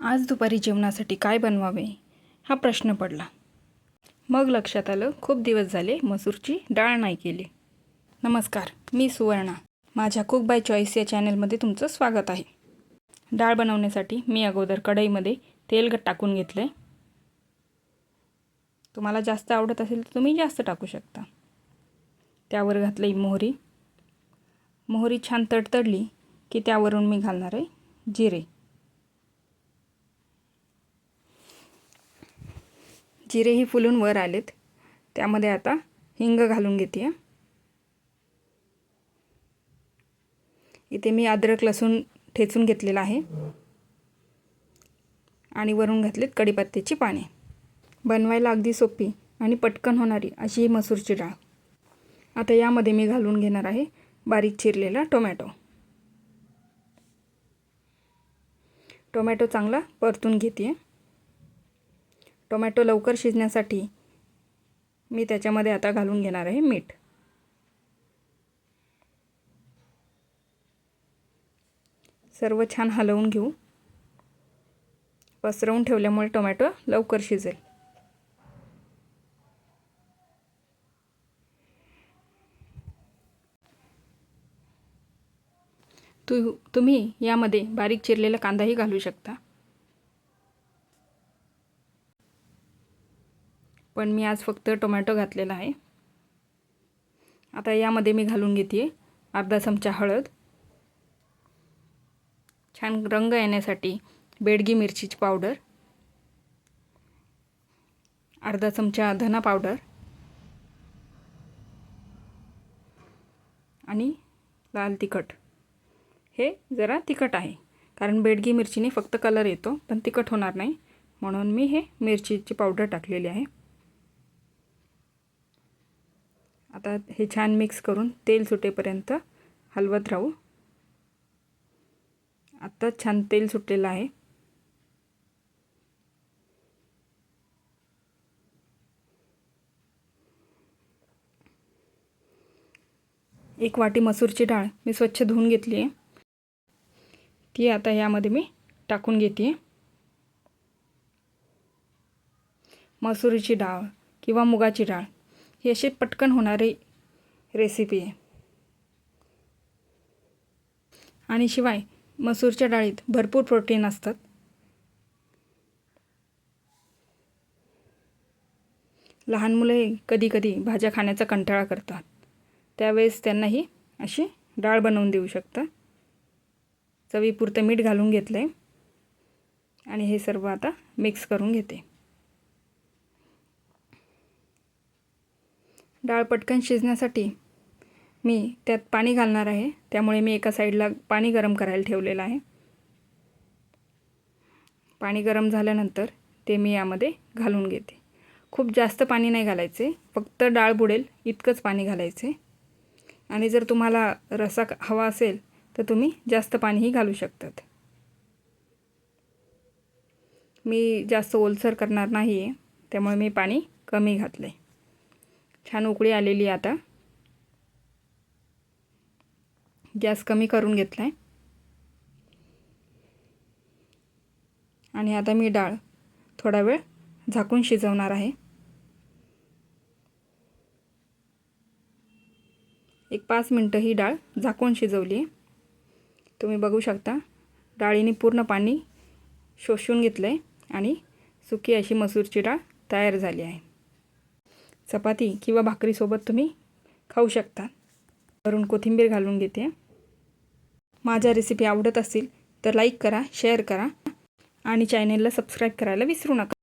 आज दुपारी जेवणासाठी काय बनवावे? हा प्रश्न पडला. मग लक्षात आलं खूप दिवस झाले मसूरची डाळ नाही केली. नमस्कार मी सुवर्णा. माझ्या कुक बाय चॉईस या चॅनलमध्ये तुमचं स्वागत आहे. डाळ बनवण्यासाठी मी अगोदर कढईमध्ये तेल टाकून घेतलं आहे तुम्हाला जास्त आवडत असेल तर तुम्ही जास्त टाकू शकता. त्यावर घातली मोहरी. मोहरी छान तडतडली की त्यावरून मी घालणार आहे जिरे. जिरेही फुलून वर आलेत. त्यामध्ये आता हिंग घालून घेते. इथे मी अद्रक लसूण ठेचून घेतलेला आहे. आणि वरून घातलेत कढीपत्त्याची पाने. बनवायला अगदी सोपी आणि पटकन होणारी अशी ही मसूरची डाळ. आता यामध्ये मी घालून घेणार आहे बारीक चिरलेला टोमॅटो. टोमॅटो चांगला परतून घेते. टोमॅटो लवकर शिजण्यासाठी मी त्याच्यामध्ये आता घालून घेणार आहे मीठ. सर्व छान हलवून घेऊ. पसरवून ठेवल्यामुळे टोमॅटो लवकर शिजेल. तु तुम्ही यामध्ये बारीक चिरलेला कांदाही घालू शकता. पण मी आज फक्त टोमॅटो घातलेला आहे. आता यामध्ये मी घालून घेते अर्धा चमचा हळद. छान रंग येण्यासाठी बेडगी मिरचीची पावडर. अर्धा चमचा धना पावडर. आणि लाल तिखट. हे जरा तिखट आहे कारण बेडगी मिरचीने फक्त कलर येतो पण तिखट होणार नाही. म्हणून मी हे मिरचीची पावडर टाकलेली आहे. आता हे छान मिक्स करून तेल सुटेपर्यंत हलवत राहू. आत्ताच छान तेल सुटलेलं आहे. एक वाटी मसूरची डाळ मी स्वच्छ धुवून घेतली आहे. ती आता यामध्ये मी टाकून घेते. मसुरीची डाळ किंवा मुगाची डाळ ही अशी पटकन होणारी रेसिपी आहे. आणि शिवाय मसूरच्या डाळीत भरपूर प्रोटीन असतात. लहान मुले कधी कधी भाज्या खाण्याचा कंटाळा करतात. त्यावेळेस त्यांनाही अशी डाळ बनवून देऊ शकता. चवीपुरतं मीठ घालून घेतलं आहे आणि हे सर्व आता मिक्स करून घेते. डाळ पटकन शिजण्यासाठी मी त्यात पाणी घालणार आहे. त्यामुळे मी एका साईडला पाणी गरम करायला ठेवलेलं आहे. पाणी गरम झाल्यानंतर ते मी यामध्ये घालून घेते. खूप जास्त पाणी नाही घालायचे. फक्त डाळ बुडेल इतकंच पाणी घालायचे. आणि जर तुम्हाला रसा हवा असेल तर तुम्ही जास्त पाणीही घालू शकतात. मी जास्त ओलसर करणार नाही आहे त्यामुळे मी पाणी कमी घातलं आहे छान उकळी आलेली आता. गॅस कमी करून घेतला आहे आणि आता मी डाळ थोडा वेळ झाकून शिजवणार आहे. एक पाच मिनटं ही डाळ झाकून शिजवली आहे. तुम्ही बघू शकता डाळीने पूर्ण पाणी शोषून घेतलं आहे आणि सुकी अशी मसूरची डाळ तयार झाली आहे. चपाती किंवा भाकरीसोबत तुम्ही खाऊ शकता. वरून कोथिंबीर घालून घेते. माझ्या रेसिपी आवडत असतील तर लाईक करा शेअर करा आणि चॅनेलला सबस्क्राईब करायला विसरू नका.